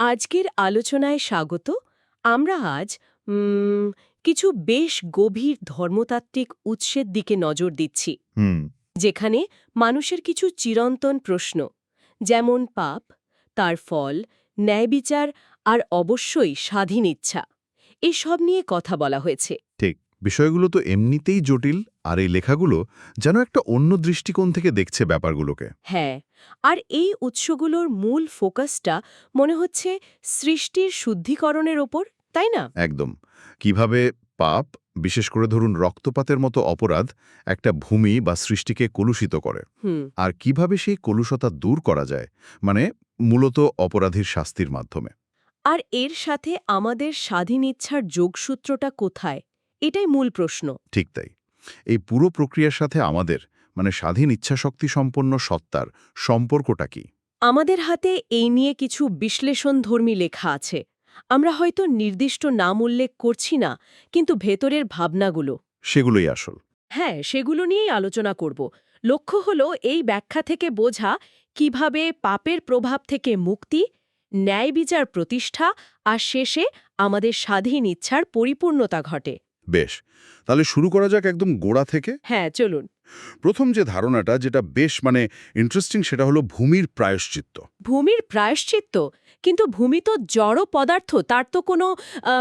আজকের আলোচনায় স্বাগত। আমরা আজ কিছু বেশ গভীর ধর্মতাত্ত্বিক উৎসের দিকে নজর দিচ্ছি। যেখানে মানুষের কিছু চিরন্তন প্রশ্ন যেমন পাপ তার ফল ন্যায়বিচার আর অবশ্যই স্বাধীন ইচ্ছা এসব নিয়ে কথা বলা হয়েছে। বিষয়গুলো তো এমনিতেই জটিল আর এই লেখাগুলো যেন একটা অন্য দৃষ্টিকোণ থেকে দেখছে ব্যাপারগুলোকে। হ্যাঁ আর এই উৎসগুলোর মূল ফোকাসটা মনে হচ্ছে সৃষ্টির শুদ্ধিকরণের ওপর তাই না? একদম। কীভাবে পাপ বিশেষ করে ধরুন রক্তপাতের মতো অপরাধ একটা ভূমি বা সৃষ্টিকে কলুষিত করে। আর কীভাবে সেই কলুষতা দূর করা যায় মানে মূলত অপরাধীর শাস্তির মাধ্যমে। আর এর সাথে আমাদের স্বাধীন ইচ্ছার যোগসূত্রটা কোথায়? এটাই মূল প্রশ্ন। ঠিক তাই। এই পুরো প্রক্রিয়ার সাথে আমাদের মানে স্বাধীন ইচ্ছাশক্তি সম্পন্ন সত্তার সম্পর্কটা কি? আমাদের হাতে এই নিয়ে কিছু বিশ্লেষণধর্মী লেখা আছে। আমরা হয়তো নির্দিষ্ট নাম উল্লেখ করছি না কিন্তু ভেতরের ভাবনাগুলো। সেগুলোই আসল। হ্যাঁ সেগুলো নিয়েই আলোচনা করব। লক্ষ্য হল এই ব্যাখ্যা থেকে বোঝা কীভাবে পাপের প্রভাব থেকে মুক্তি ন্যায় বিচার প্রতিষ্ঠা আর শেষে আমাদের স্বাধীন ইচ্ছার পরিপূর্ণতা ঘটে। বেশ তাহলে শুরু করা যাক একদম গোড়া থেকে। হ্যাঁ চলুন। প্রথম যে ধারণাটা যেটা বেশ মানে ইন্টারেস্টিং সেটা হলো ভূমির প্রায়শ্চিত্ত। ভূমির প্রায়শ্চিত্ত? কিন্তু ভূমি তো জড় পদার্থ তার তো কোনো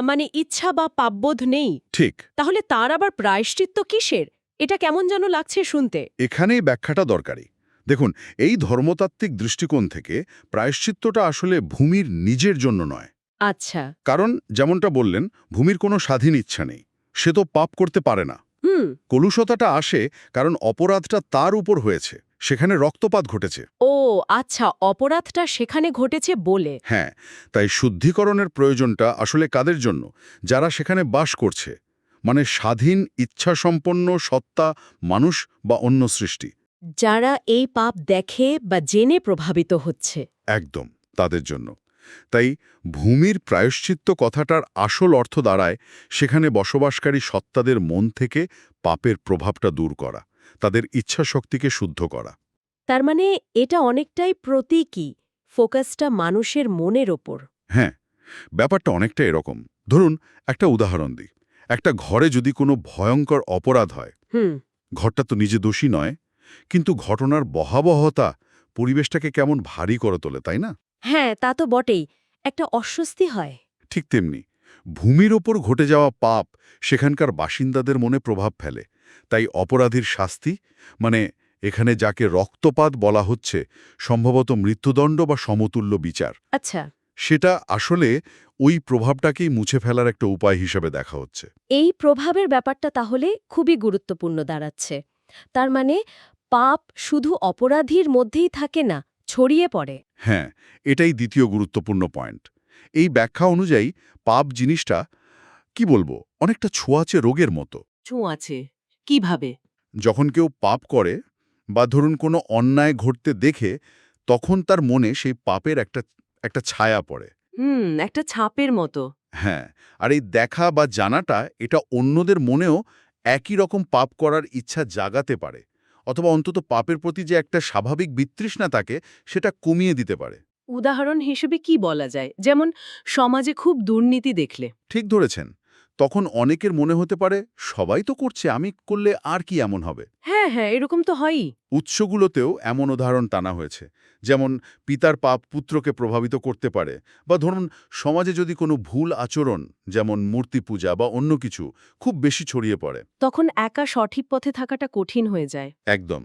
মানে ইচ্ছা বা পাপবোধ নেই। ঠিক। তাহলে তার আবার প্রায়শ্চিত্ত কিসের? এটা কেমন যেন লাগছে শুনতে। এখানেই ব্যাখ্যাটা দরকারি। দেখুন এই ধর্মতাত্ত্বিক দৃষ্টিকোণ থেকে প্রায়শ্চিত্তটা আসলে ভূমির নিজের জন্য নয়। আচ্ছা। কারণ যেমনটা বললেন ভূমির কোনো স্বাধীন ইচ্ছা নেই। সে তো পাপ করতে পারে না। হুম। কলুষতাটা আসে কারণ অপরাধটা তার উপর হয়েছে সেখানে রক্তপাত ঘটেছে। ও আচ্ছা অপরাধটা সেখানে ঘটেছে বলে। হ্যাঁ তাই শুদ্ধিকরণের প্রয়োজনটা আসলে কাদের জন্য? যারা সেখানে বাস করছে। মানে স্বাধীন ইচ্ছাসম্পন্ন সত্তা মানুষ বা অন্য সৃষ্টি। যারা এই পাপ দেখে বা জেনে প্রভাবিত হচ্ছে। একদম তাদের জন্য। তাই ভূমির প্রায়শ্চিত্ত কথাটার আসল অর্থ দাঁড়ায় সেখানে বসবাসকারী সত্তাদের মন থেকে পাপের প্রভাবটা দূর করা তাদের ইচ্ছাশক্তিকে শুদ্ধ করা। তার মানে এটা অনেকটাই প্রতীকী ফোকাসটা মানুষের মনের ওপর। হ্যাঁ ব্যাপারটা অনেকটা এরকম। ধরুন একটা উদাহরণ দিই। একটা ঘরে যদি কোনো ভয়ঙ্কর অপরাধ হয় হুম। ঘরটা তো নিজে দোষী নয় কিন্তু ঘটনার বহাবহতা পরিবেশটাকে কেমন ভারী করে তোলে তাই না? হ্যাঁ তা তো বটেই। একটা অস্বস্তি হয়। ঠিক তেমনি। ভূমির ওপর ঘটে যাওয়া পাপ সেখানকার বাসিন্দাদের মনে প্রভাব ফেলে। তাই অপরাধীর শাস্তি মানে এখানে যাকে রক্তপাত বলা হচ্ছে সম্ভবত মৃত্যুদণ্ড বা সমতুল্য বিচার। আচ্ছা। সেটা আসলে ওই প্রভাবটাকেই মুছে ফেলার একটা উপায় হিসেবে দেখা হচ্ছে। এই প্রভাবের ব্যাপারটা তাহলে খুবই গুরুত্বপূর্ণ দাঁড়াচ্ছে। তার মানে পাপ শুধু অপরাধীর মধ্যেই থাকে না ছড়িয়ে পড়ে। হ্যাঁ এটাই দ্বিতীয় গুরুত্বপূর্ণ পয়েন্ট। এই ব্যাখ্যা অনুযায়ী পাপ জিনিসটা কি বলব অনেকটা ছোঁয়াচে রোগের মতো। আছে কীভাবে? যখন কেউ পাপ করে বা ধরুন কোনো অন্যায় ঘটতে দেখে তখন তার মনে সেই পাপের একটা একটা ছায়া পড়ে। হুম একটা ছাপের মতো। হ্যাঁ আর এই দেখা বা জানাটা এটা অন্যদের মনেও একই রকম পাপ করার ইচ্ছা জাগাতে পারে। অথবা অন্তত পাপের প্রতি যে একটা স্বাভাবিক বিতৃষ্ণা থাকে সেটা কমিয়ে দিতে পারে। উদাহরণ হিসেবে কি বলা যায়? যেমন সমাজে খুব দুর্নীতি দেখলে। ঠিক ধরেছেন। তখন অনেকের মনে হতে পারে সবাই তো করছে আমি করলে আর কি এমন হবে? হ্যাঁ হ্যাঁ এরকম তো হয়ই। উৎসগুলোতেও এমন উদাহরণ টানা হয়েছে। যেমন পিতার পাপ পুত্রকে প্রভাবিত করতে পারে বা ধরুন সমাজে যদি কোনো ভুল আচরণ যেমন মূর্তি পূজা বা অন্য কিছু খুব বেশি ছড়িয়ে পড়ে। তখন একা সঠিক পথে থাকাটা কঠিন হয়ে যায়। একদম।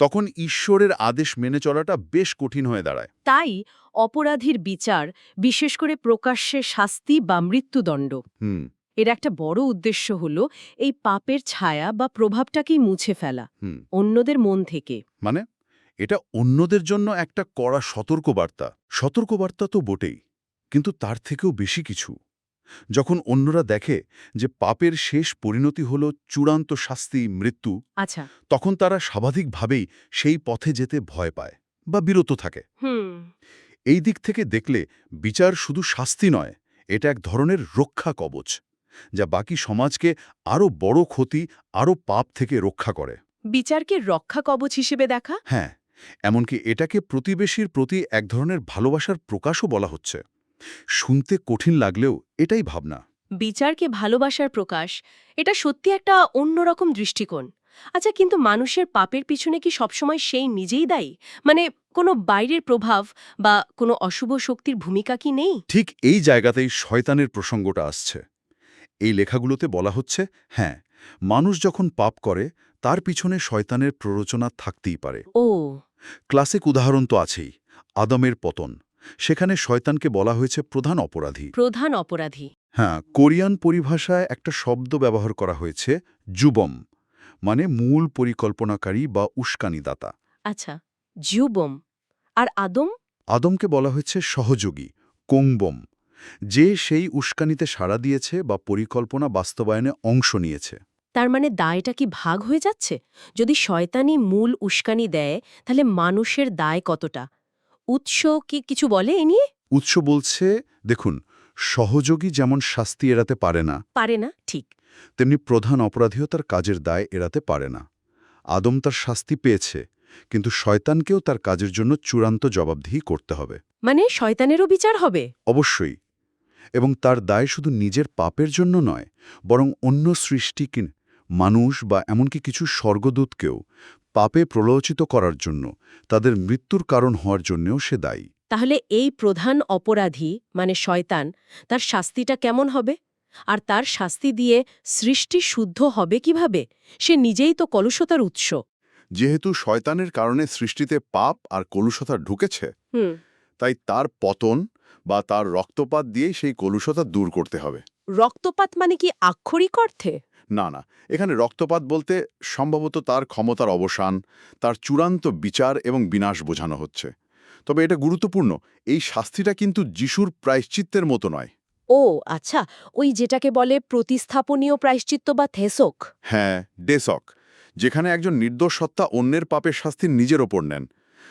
তখন ঈশ্বরের আদেশ মেনে চলাটা বেশ কঠিন হয়ে দাঁড়ায়। তাই অপরাধীর বিচার বিশেষ করে প্রকাশ্যে শাস্তি বা মৃত্যুদণ্ড। হুম। এর একটা বড় উদ্দেশ্য হল এই পাপের ছায়া বা প্রভাবটাকেই মুছে ফেলা। অন্যদের মন থেকে। মানে? এটা অন্যদের জন্য একটা কড়া সতর্কবার্তা। সতর্কবার্তা তো বটেই কিন্তু তার থেকেও বেশি কিছু। যখন অন্যরা দেখে যে পাপের শেষ পরিণতি হল চূড়ান্ত শাস্তি মৃত্যু আচ্ছা। তখন তারা স্বাভাবিকভাবেই সেই পথে যেতে ভয় পায় বা বিরত থাকে। এই দিক থেকে দেখলে বিচার শুধু শাস্তি নয় এটা এক ধরনের রক্ষা কবচ যা বাকি সমাজকে আরও বড় ক্ষতি আরও পাপ থেকে রক্ষা করে। বিচারকে রক্ষা কবচ হিসেবে দেখা? হ্যাঁ। এমনকি এটাকে প্রতিবেশীর প্রতি এক ধরনের ভালোবাসার প্রকাশও বলা হচ্ছে। শুনতে কঠিন লাগলেও এটাই ভাবনা। বিচারকে ভালোবাসার প্রকাশ এটা সত্যি একটা অন্যরকম দৃষ্টিকোণ। আচ্ছা কিন্তু মানুষের পাপের পিছনে কি সবসময় সেই নিজেই দায়ী? মানে কোনো বাইরের প্রভাব বা কোনো অশুভ শক্তির ভূমিকা কি নেই? ঠিক এই জায়গাতেই শয়তানের প্রসঙ্গটা আসছে। এই লেখাগুলোতে বলা হচ্ছে হ্যাঁ মানুষ যখন পাপ করে তার পিছনে শয়তানের প্ররোচনা থাকতেই পারে। ও ক্লাসিক উদাহরণ তো আছেই আদমের পতন। সেখানে শয়তানকে বলা হয়েছে প্রধান অপরাধী। প্রধান অপরাধী। হ্যাঁ কোরিয়ান পরিভাষায় একটা শব্দ ব্যবহার করা হয়েছে যুবম মানে মূল পরিকল্পনাকারী বা উস্কানিদাতা। আচ্ছা জিউবম আর আদম? আদমকে বলা হয়েছে সহযোগী কোংবম যে সেই উস্কানিতে সাড়া দিয়েছে বা পরিকল্পনা বাস্তবায়নে অংশ নিয়েছে। তার মানে দায়টা কি ভাগ হয়ে যাচ্ছে? যদি শয়তানি মূল উস্কানি দেয় তাহলে মানুষের দায় কতটা? উৎস কি কিছু বলে এ নিয়ে? উৎস বলছে দেখুন সহযোগী যেমন শাস্তি এড়াতে পারে না পারে না ঠিক। তেমনি প্রধান অপরাধীও তার কাজের দায় এড়াতে পারে না। আদম তার শাস্তি পেয়েছে কিন্তু শয়তানকেও তার কাজের জন্য চূড়ান্ত জবাবদিহি করতে হবে। মানে শয়তানেরও বিচার হবে? অবশ্যই। এবং তার দায় শুধু নিজের পাপের জন্য নয় বরং অন্য সৃষ্টিকে মানুষ বা এমনকি কিছু স্বর্গদূতকেও পাপে প্রলোচিত করার জন্য তাদের মৃত্যুর কারণ হওয়ার জন্যও সে দায়ী। তাহলে এই প্রধান অপরাধী মানে শয়তান তার শাস্তিটা কেমন হবে? আর তার শাস্তি দিয়ে সৃষ্টি শুদ্ধ হবে কীভাবে? সে নিজেই তো কলুষতার উৎস। যেহেতু শয়তানের কারণে সৃষ্টিতে পাপ আর কলুষতা ঢুকেছে তাই তার পতন বা তার রক্তপাত দিয়েই সেই কলুষতা দূর করতে হবে। রক্তপাত মানে কি আক্ষরিক অর্থে? না না। এখানে রক্তপাত বলতে সম্ভবত তার ক্ষমতার অবসান তার চূড়ান্ত বিচার এবং বিনাশ বোঝানো হচ্ছে। তবে এটা গুরুত্বপূর্ণ এই শাস্তিটা কিন্তু যিশুর প্রায়শ্চিত্তের মতো নয়। ও আচ্ছা ওই যেটাকে বলে প্রতিস্থাপনীয় প্রায়শ্চিত্ত বা থেসক। হ্যাঁ ডেসক যেখানে একজন নির্দোষ সত্তা অন্যের পাপের শাস্তি নিজের ওপর নেন।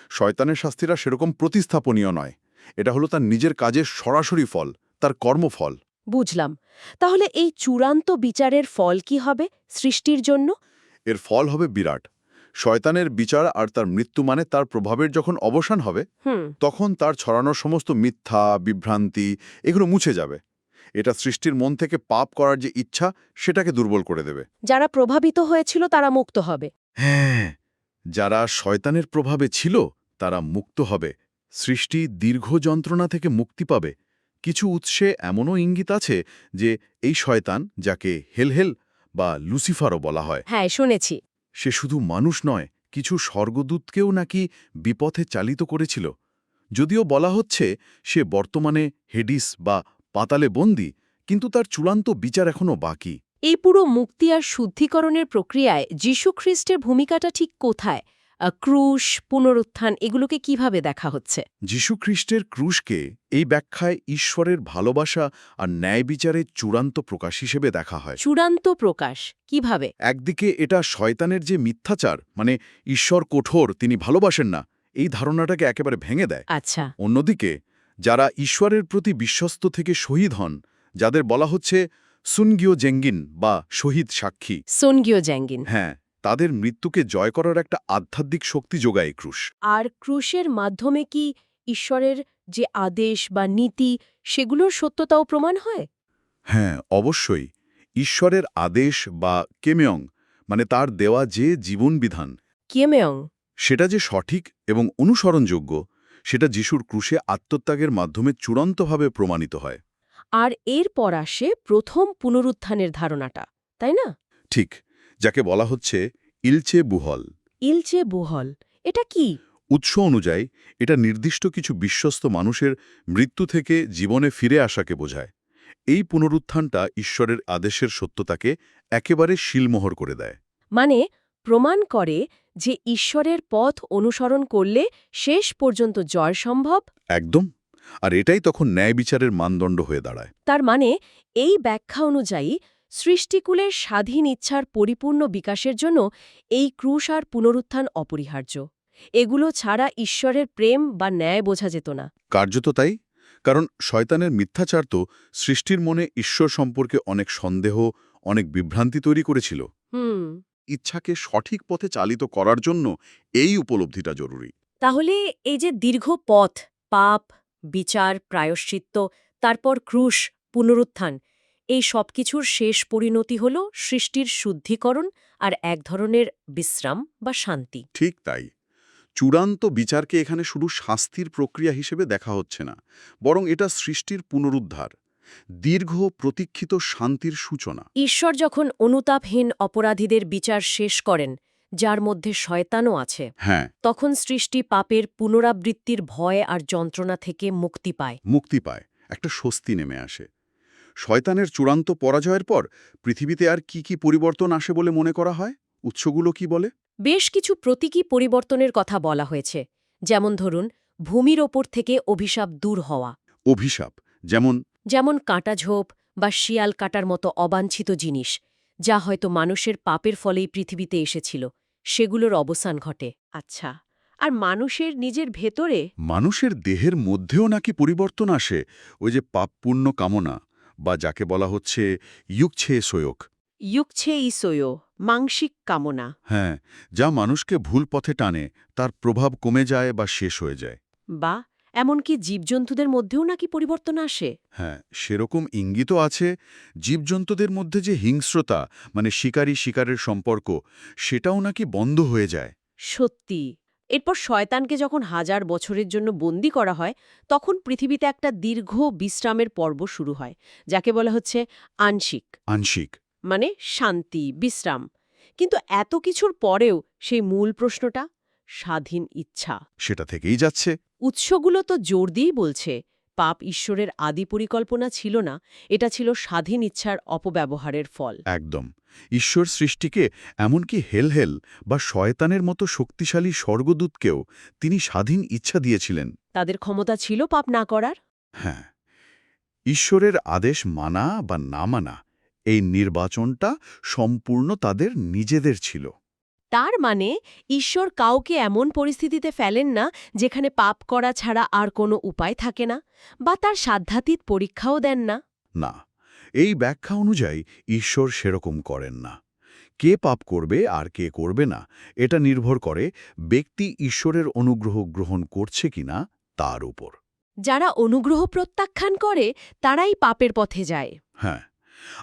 শয়তানের শাস্তিরা সেরকম প্রতিস্থাপনীয় নয়। এটা হলো তার নিজের কাজের সরাসরি ফল তার কর্মফল। বুঝলাম। তাহলে এই চূড়ান্ত বিচারের ফল কি হবে সৃষ্টির জন্য? এর ফল হবে বিরাট। শয়তানের বিচার আর তার মৃত্যু মানে তার প্রভাবের যখন অবসান হবে তখন তার ছড়ানো সমস্ত মিথ্যা বিভ্রান্তি এগুলো মুছে যাবে। এটা সৃষ্টির মন থেকে পাপ করার যে ইচ্ছা সেটাকে দুর্বল করে দেবে। যারা প্রভাবিত হয়েছিল তারা মুক্ত হবে। হ্যাঁ যারা শয়তানের প্রভাবে ছিল তারা মুক্ত হবে। সৃষ্টি দীর্ঘ যন্ত্রণা থেকে মুক্তি পাবে। কিছু উৎসে এমনও ইঙ্গিত আছে যে এই শয়তান যাকে হেলহেল বা লুসিফারও বলা হয় হ্যাঁ শুনেছি। সে শুধু মানুষ নয় কিছু স্বর্গদূতকেও নাকি বিপথে চালিত করেছিল। যদিও বলা হচ্ছে সে বর্তমানে হেডিস বা পাতালে বন্দী কিন্তু তার চূড়ান্ত বিচার এখনও বাকি। এই পুরো মুক্তি আর শুদ্ধিকরণের প্রক্রিয়ায় যীশুখ্রিস্টের ভূমিকাটা ঠিক কোথায়? ক্রুশ পুনরুত্থান এগুলোকে কীভাবে দেখা হচ্ছে? যীশুখ্রিস্টের ক্রুশকে এই ব্যাখ্যায় ঈশ্বরের ভালোবাসা আর ন্যায় বিচারের চূড়ান্ত প্রকাশ হিসেবে দেখা হয়। চূড়ান্ত প্রকাশ কীভাবে? একদিকে এটা শয়তানের যে মিথ্যাচার মানে ঈশ্বর কঠোর তিনি ভালোবাসেন না এই ধারণাটাকে একেবারে ভেঙে দেয়। আচ্ছা। অন্যদিকে যারা ঈশ্বরের প্রতি বিশ্বস্ত থেকে শহীদ হন যাদের বলা হচ্ছে সুনগিও জেঙ্গিন বা শহীদ সাক্ষী। সোনগিও জেঙ্গিন। হ্যাঁ। তাদের মৃত্যুকে জয় করার একটা আধ্যাত্মিক শক্তি যোগায় ক্রুশ। আর ক্রুশের মাধ্যমে কি ঈশ্বরের যে আদেশ বা নীতি সেগুলোর সত্যতাও প্রমাণ হয়? হ্যাঁ অবশ্যই। ঈশ্বরের আদেশ বা কেমেয়ং মানে তার দেওয়া যে জীবনবিধান কেমেয়ং। সেটা যে সঠিক এবং অনুসরণযোগ্য সেটা যিশুর ক্রুশে আত্মত্যাগের মাধ্যমে চূড়ান্তভাবে প্রমাণিত হয়। আর এরপর আসে প্রথম পুনরুত্থানের ধারণাটা তাই না? ঠিক। যাকে বলা হচ্ছে ইলচে বুহল। ইলচে বুহল এটা কি? উৎস অনুযায়ী এটা নির্দিষ্ট কিছু বিশ্বস্ত মানুষের মৃত্যু থেকে জীবনে ফিরে আসাকে বোঝায়। এই পুনরুত্থানটা ঈশ্বরের আদেশের সত্যতাকে একেবারে শিলমোহর করে দেয়। মানে প্রমাণ করে যে ঈশ্বরের পথ অনুসরণ করলে শেষ পর্যন্ত জয় সম্ভব? একদম। আর এটাই তখন ন্যায় বিচারের মানদণ্ড হয়ে দাঁড়ায়। তার মানে এই ব্যাখ্যা অনুযায়ী সৃষ্টিকুলের স্বাধীন ইচ্ছার পরিপূর্ণ বিকাশের জন্য এই ক্রুশ আর পুনরুত্থান অপরিহার্য। এগুলো ছাড়া ঈশ্বরের প্রেম বা ন্যায় বোঝা যেত না। কার্যত তাই কারণ শয়তানের মিথ্যাচার তো সৃষ্টির মনে ঈশ্বর সম্পর্কে অনেক সন্দেহ অনেক বিভ্রান্তি তৈরি করেছিল। হুম। ইচ্ছাকে সঠিক পথে চালিত করার জন্য এই উপলব্ধিটা জরুরি। তাহলে এই যে দীর্ঘ পথ পাপ বিচার প্রায়শ্চিত্ত তারপর ক্রুশ পুনরুত্থান এই সবকিছুর শেষ পরিণতি হল সৃষ্টির শুদ্ধিকরণ আর এক ধরনের বিশ্রাম বা শান্তি। ঠিক তাই। চূড়ান্ত বিচারকে এখানে শুধু শাস্তির প্রক্রিয়া হিসেবে দেখা হচ্ছে না বরং এটা সৃষ্টির পুনরুদ্ধার দীর্ঘ প্রতীক্ষিত শান্তির সূচনা। ঈশ্বর যখন অনুতাপহীন অপরাধীদের বিচার শেষ করেন যার মধ্যে শয়তানও আছে হ্যাঁ। তখন সৃষ্টি পাপের পুনরাবৃত্তির ভয় আর যন্ত্রণা থেকে মুক্তি পায়। মুক্তি পায় একটা স্বস্তি নেমে আসে। শয়তানের চূড়ান্ত পরাজয়ের পর পৃথিবীতে আর কি কি পরিবর্তন আসে বলে মনে করা হয়? উৎসগুলো কি বলে? বেশ কিছু প্রতীকী পরিবর্তনের কথা বলা হয়েছে। যেমন ধরুন ভূমির ওপর থেকে অভিশাপ দূর হওয়া। অভিশাপ যেমন যেমন কাঁটাঝোপ বা শিয়াল কাটার মতো অবাঞ্ছিত জিনিস যা হয়তো মানুষের পাপের ফলেই পৃথিবীতে এসেছিল। সেগুলোর অবসান ঘটে। আচ্ছা আর মানুষের নিজের ভেতরে? মানুষের দেহের মধ্যেও নাকি পরিবর্তন আসে? ওই যে পাপ পুণ্য কামনা। বা যাকে বলা হচ্ছে ইউকছে সয়োগ ইউকছে ইসোয় মাংসিক কামনা। হ্যাঁ যা মানুষকে ভুল পথে টানে তার প্রভাব কমে যায় বা শেষ হয়ে যায়। বা এমনকি জীবজন্তুদের মধ্যেও নাকি পরিবর্তন আসে? হ্যাঁ সেরকম ইঙ্গিতও আছে জীবজন্তুদের মধ্যে যে হিংস্রতা মানে শিকারী শিকারের সম্পর্ক সেটাও নাকি বন্ধ হয়ে যায়। সত্যি। এরপর শয়তানকে যখন হাজার বছরের জন্য বন্দি করা হয় তখন পৃথিবীতে একটা দীর্ঘ বিশ্রামের পর্ব শুরু হয় যাকে বলা হচ্ছে আংশিক। আংশিক। মানে শান্তি বিশ্রাম। কিন্তু এত কিছুর পরেও সেই মূল প্রশ্নটা স্বাধীন ইচ্ছা। সেটা থেকেই যাচ্ছে। উৎসগুলো তো জোর দিয়েই বলছে পাপ ঈশ্বরের আদি পরিকল্পনা ছিল না এটা ছিল স্বাধীন ইচ্ছার অপব্যবহারের ফল। একদম। ঈশ্বর সৃষ্টিকে এমনকি হেলহেল বা শয়তানের মতো শক্তিশালী স্বর্গদূতকেও তিনি স্বাধীন ইচ্ছা দিয়েছিলেন। তাদের ক্ষমতা ছিল পাপ না করার? হ্যাঁ। ঈশ্বরের আদেশ মানা বা না মানা এই নির্বাচনটা সম্পূর্ণ তাদের নিজেদের ছিল। তার মানে ঈশ্বর কাউকে এমন পরিস্থিতিতে ফেলেন না যেখানে পাপ করা ছাড়া আর কোনো উপায় থাকে না বা তার সাধ্যাতীত পরীক্ষাও দেন না। না এই ব্যাখ্যা অনুযায়ী ঈশ্বর সেরকম করেন না। কে পাপ করবে আর কে করবে না এটা নির্ভর করে ব্যক্তি ঈশ্বরের অনুগ্রহ গ্রহণ করছে কিনা তার উপর। যারা অনুগ্রহ প্রত্যাখ্যান করে তারাই পাপের পথে যায়। হ্যাঁ।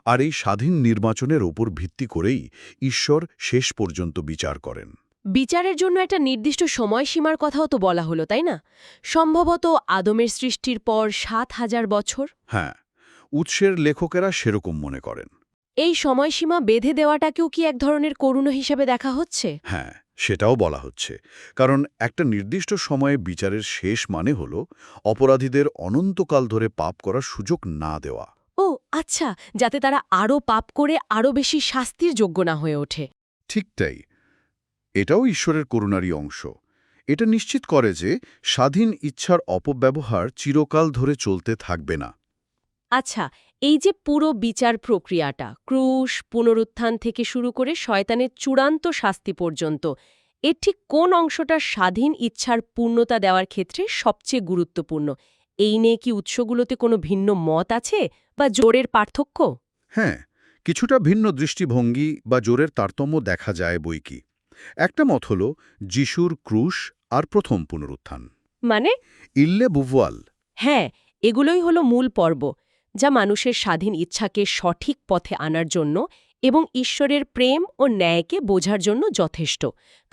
আর এই স্বাধীন নির্বাচনের ওপর ভিত্তি করেই ঈশ্বর শেষ পর্যন্ত বিচার করেন। বিচারের জন্য একটা নির্দিষ্ট সময়সীমার কথাও তো বলা হলো তাই না? সম্ভবত আদমের সৃষ্টির পর সাত হাজার বছর। হ্যাঁ উৎসের লেখকেরা সেরকম মনে করেন। এই সময়সীমা বেঁধে দেওয়াটাকেও কি এক ধরনের করুণ হিসেবে দেখা হচ্ছে? হ্যাঁ সেটাও বলা হচ্ছে। কারণ একটা নির্দিষ্ট সময়ে বিচারের শেষ মানে হল অপরাধীদের অনন্তকাল ধরে পাপ করার সুযোগ না দেওয়া। আচ্ছা যাতে তারা আরও পাপ করে আরও বেশি শাস্তির যোগ্য না হয়ে ওঠে। ঠিক তাই। এটাও ঈশ্বরের করুণারই অংশ। এটা নিশ্চিত করে যে স্বাধীন ইচ্ছার অপব্যবহার চিরকাল ধরে চলতে থাকবে না। আচ্ছা এই যে পুরো বিচার প্রক্রিয়াটা ক্রুশ পুনরুত্থান থেকে শুরু করে শয়তানের চূড়ান্ত শাস্তি পর্যন্ত এর ঠিক কোন অংশটা স্বাধীন ইচ্ছার পূর্ণতা দেওয়ার ক্ষেত্রে সবচেয়ে গুরুত্বপূর্ণ? এই নিয়ে কি উৎসগুলোতে কোনো ভিন্ন মত আছে বা জোরের পার্থক্য? হ্যাঁ কিছুটা ভিন্ন দৃষ্টিভঙ্গি বা জোরের তারতম্য দেখা যায় বইকি। একটা মত হল যিশুর ক্রুশ আর প্রথম পুনরুত্থান। মানে? ইল্লে বুভওয়াল হ্যাঁ এগুলোই হলো মূল পর্ব যা মানুষের স্বাধীন ইচ্ছাকে সঠিক পথে আনার জন্য এবং ঈশ্বরের প্রেম ও ন্যায়কে বোঝার জন্য যথেষ্ট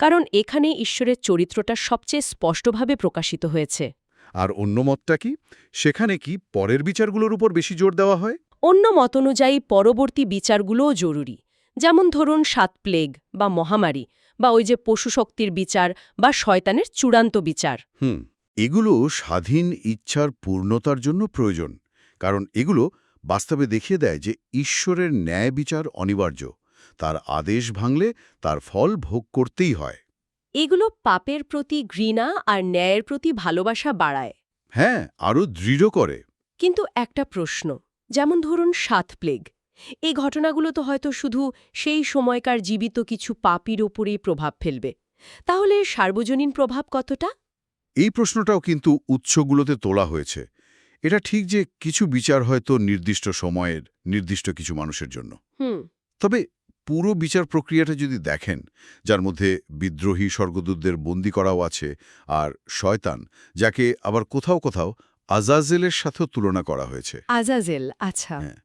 কারণ এখানে ঈশ্বরের চরিত্রটা সবচেয়ে স্পষ্টভাবে প্রকাশিত হয়েছে। আর অন্য মতটা কি? সেখানে কি পরের বিচারগুলোর উপর বেশি জোর দেওয়া হয়? অন্য মত অনুযায়ী পরবর্তী বিচারগুলোও জরুরি। যেমন ধরুন সাত প্লেগ বা মহামারী বা ওই যে পশুশক্তির বিচার বা শয়তানের চূড়ান্ত বিচার। হুম এগুলো স্বাধীন ইচ্ছার পূর্ণতার জন্য প্রয়োজন কারণ এগুলো বাস্তবে দেখিয়ে দেয় যে ঈশ্বরের ন্যায় বিচার অনিবার্য। তার আদেশ ভাঙলে তার ফল ভোগ করতেই হয়। এগুলো পাপের প্রতি ঘৃণা আর ন্যায়ের প্রতি ভালোবাসা বাড়ায়। হ্যাঁ আরও দৃঢ় করে। কিন্তু একটা প্রশ্ন যেমন ধরুন সাত প্লেগ। এই ঘটনাগুলো তো হয়তো শুধু সেই সময়কার জীবিত কিছু পাপির ওপরেই প্রভাব ফেলবে। তাহলে সার্বজনীন প্রভাব কতটা? এই প্রশ্নটাও কিন্তু উৎসগুলোতে তোলা হয়েছে। এটা ঠিক যে কিছু বিচার হয়তো নির্দিষ্ট সময়ের নির্দিষ্ট কিছু মানুষের জন্য। হুম। তবে পুরো বিচার প্রক্রিয়াটা যদি দেখেন যার মধ্যে বিদ্রোহী স্বর্গদূতদের বন্দি করাও আছে আর শয়তান যাকে আবার কোথাও কোথাও আজাজেলের সাথেও তুলনা করা হয়েছে। আজাজেল আচ্ছা। হ্যাঁ।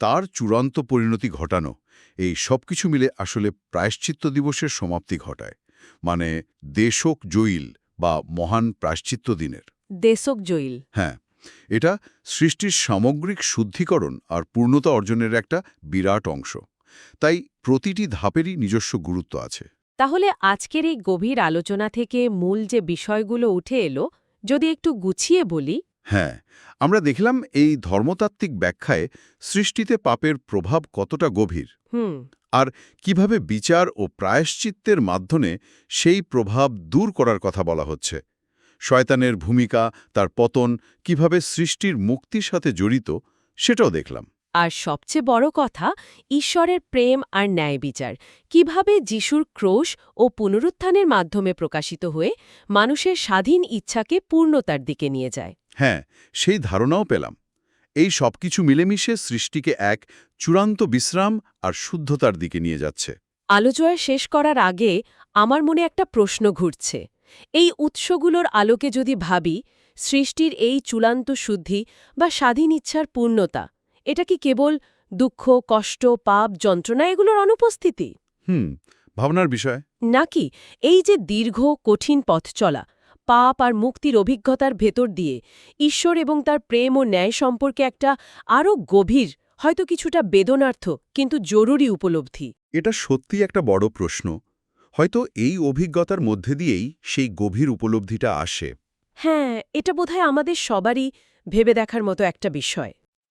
তার চূড়ান্ত পরিণতি ঘটানো এই সব কিছু মিলে আসলে প্রায়শ্চিত্ত দিবসের সমাপ্তি ঘটায় মানে দেশক জয়ীল বা মহান প্রায়শ্চিত্ত দিনের। দেশক জৈল হ্যাঁ এটা সৃষ্টির সামগ্রিক শুদ্ধিকরণ আর পূর্ণতা অর্জনের একটা বিরাট অংশ। তাই প্রতিটি ধাপেরই নিজস্ব গুরুত্ব আছে। তাহলে আজকের এই গভীর আলোচনা থেকে মূল যে বিষয়গুলো উঠে এলো যদি একটু গুছিয়ে বলি। হ্যাঁ আমরা দেখলাম এই ধর্মতাত্ত্বিক ব্যাখ্যায় সৃষ্টিতে পাপের প্রভাব কতটা গভীর। হুম। কীভাবে বিচার ও প্রায়শ্চিত্তের মাধ্যমে সেই প্রভাব দূর করার কথা বলা হচ্ছে। শয়তানের ভূমিকা তার পতন কীভাবে সৃষ্টির মুক্তির সাথে জড়িত সেটাও দেখলাম। আর সবচেয়ে বড় কথা ঈশ্বরের প্রেম আর ন্যায় বিচার। কীভাবে যিশুর ক্রোশ ও পুনরুত্থানের মাধ্যমে প্রকাশিত হয়ে মানুষের স্বাধীন ইচ্ছাকে পূর্ণতার দিকে নিয়ে যায়। হ্যাঁ সেই ধারণাও পেলাম। এই সবকিছু মিলেমিশে সৃষ্টিকে এক চূড়ান্ত বিশ্রাম আর শুদ্ধতার দিকে নিয়ে যাচ্ছে। আলোচনা শেষ করার আগে আমার মনে একটা প্রশ্ন ঘুরছে। এই উৎসগুলোর আলোকে যদি ভাবি সৃষ্টির এই চূড়ান্ত শুদ্ধি বা স্বাধীন ইচ্ছার পূর্ণতা এটা কি কেবল দুঃখ কষ্ট পাপ যন্ত্রণা এগুলোর অনুপস্থিতি? হুম ভাবনার বিষয়। নাকি এই যে দীর্ঘ কঠিন পথ চলা পাপ আর মুক্তির অভিজ্ঞতার ভেতর দিয়ে ঈশ্বর এবং তার প্রেম ও ন্যায় সম্পর্কে একটা আরও গভীর হয়তো কিছুটা বেদনার্থ কিন্তু জরুরি উপলব্ধি। এটা সত্যি একটা বড় প্রশ্ন। হয়তো এই অভিজ্ঞতার মধ্যে দিয়েই সেই গভীর উপলব্ধিটা আসে। হ্যাঁ এটা বোধহয় আমাদের সবারই ভেবে দেখার মতো একটা বিষয়।